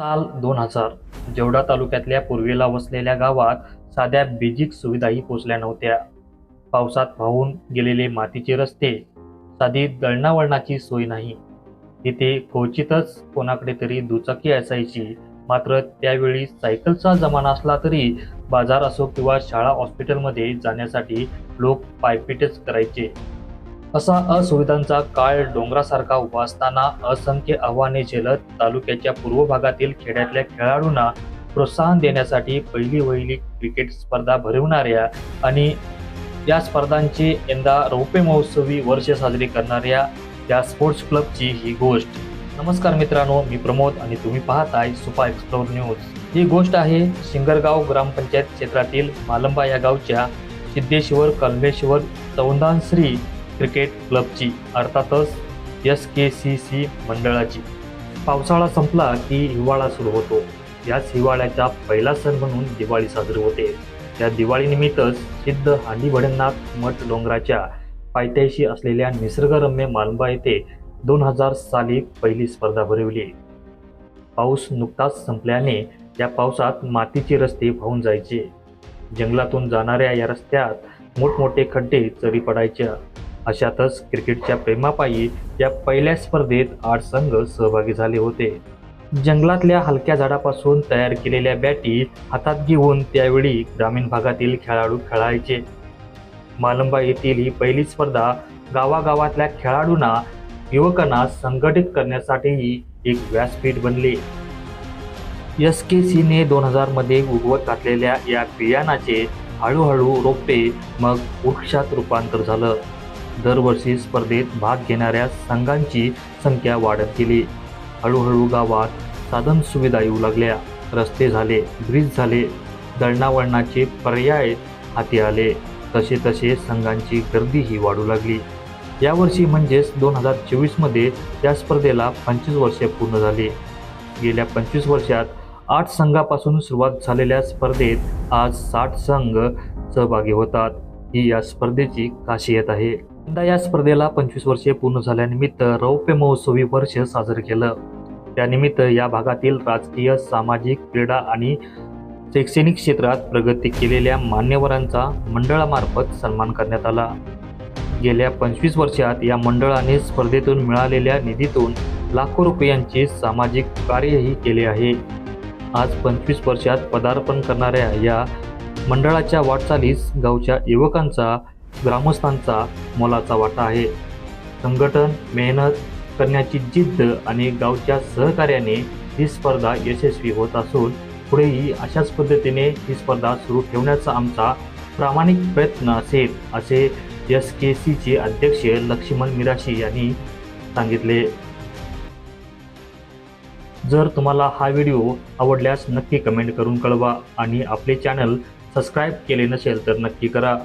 साल दोन हजार. जेवढा तालुक्यातल्या पूर्वेला वसलेल्या गावात साध्या बेजिक सुविधाही पोचल्या नव्हत्या. पावसात वाहून गेलेले मातीचे रस्ते साधी दळणावळणाची सोय नाही. तिथे क्वचितच कोणाकडे तरी दुचाकी असायची. मात्र त्यावेळी सायकलचा जमाना असला तरी बाजार असो किंवा शाळा हॉस्पिटलमध्ये जाण्यासाठी लोक पायपीटच करायचे. असा असुविधांचा काळ डोंगरासारखा वाचताना असंख्य आव्हाने झेलत तालुक्याच्या पूर्व भागातील खेड्यातल्या खेळाडूंना प्रोत्साहन देण्यासाठी पहिली वहिली क्रिकेट स्पर्धा भरवणाऱ्या आणि या स्पर्धांचे यंदा रौप्य महोत्सवी वर्ष साजरे करणाऱ्या या स्पोर्ट्स क्लबची ही गोष्ट. नमस्कार मित्रांनो मी प्रमोद आणि तुम्ही पाहताय सुपा एक्सप्लोर न्यूज. ही गोष्ट आहे शिंगरगाव ग्रामपंचायत क्षेत्रातील मालंबा या गावच्या सिद्धेश्वर कल्मेश्वर चौंदानश्री क्रिकेट क्लबची अर्थातच एस के सी सी मंडळाची. पावसाळा संपला की हिवाळा सुरू होतो. याच हिवाळ्याचा पहिला सण म्हणून दिवाळी साजरी होते. या दिवाळीनिमित्तच सिद्ध हांडीभडनाथ मठ डोंगराच्या पायथ्याशी असलेल्या निसर्गरम्य मालंबा येथे दोन हजार साली पहिली स्पर्धा भरवली. पाऊस नुकताच संपल्याने या पावसात मातीचे रस्ते वाहून जायचे. जंगलातून जाणाऱ्या या रस्त्यात मोठमोठे खड्डे चरी पडायच्या. अशातच क्रिकेटच्या प्रेमापायी या पहिल्या स्पर्धेत आठ संघ सहभागी झाले होते. जंगलातल्या हलक्या झाडापासून तयार केलेल्या बॅटी हातात घेऊन त्यावेळी ग्रामीण भागातील खेळाडू खेळायचे. मालंबा येथील ही पहिली स्पर्धा गावागावातल्या खेळाडूंना युवकांना संघटित करण्यासाठीही एक व्यासपीठ बनले. एस के सीने दोन हजारमध्ये उगवत घातलेल्या या बियाणाचे हळूहळू रोपटे मग वृक्षात रूपांतर झालं. दरवर्षी स्पर्धेत भाग घेणाऱ्या संघांची संख्या वाढत गेली. हळूहळू गावात साधन सुविधा येऊ लागल्या रस्ते झाले ब्रिज झाले दळणावळणाचे पर्याय हाती आले. तसे तसे संघांची गर्दीही वाढू लागली. यावर्षी म्हणजेच दोन हजार चोवीसमध्ये या स्पर्धेला पंचवीस वर्षे पूर्ण झाली. गेल्या पंचवीस वर्षात आठ संघापासून सुरुवात झालेल्या स्पर्धेत आज साठ संघ सहभागी होतात. ही या स्पर्धेची खासियत आहे. यंदा या स्पर्धेला पंचवीस वर्षे पूर्ण झाल्यानिमित्त रौप्य महोत्सवी वर्ष साजरं केलं. त्यानिमित्त या भागातील राजकीय सामाजिक क्रीडा आणि शैक्षणिक क्षेत्रात प्रगती केलेल्या मान्यवरांचा मंडळामार्फत सन्मान करण्यात आला. गेल्या पंचवीस वर्षात या मंडळाने स्पर्धेतून मिळालेल्या निधीतून लाखो रुपयांचे सामाजिक कार्यही केले आहे. आज पंचवीस वर्षात पदार्पण करणाऱ्या या मंडळाच्या वाटचालीस गावच्या युवकांचा ग्रामस्थांचा मोलाचा वाटा आहे. संघटन मेहनत करण्याची जिद्द आणि गावच्या सहकार्याने ही स्पर्धा यशस्वी होत असून पुढेही अशाच पद्धतीने ही स्पर्धा सुरू ठेवण्याचा आमचा प्रामाणिक प्रयत्न असेल असे एस के सीचे अध्यक्ष लक्ष्मण मिराशी यांनी सांगितले. जर तुम्हाला हा व्हिडिओ आवडल्यास नक्की कमेंट करून कळवा आणि आपले चॅनल सबस्क्राईब केले नसेल तर नक्की करा.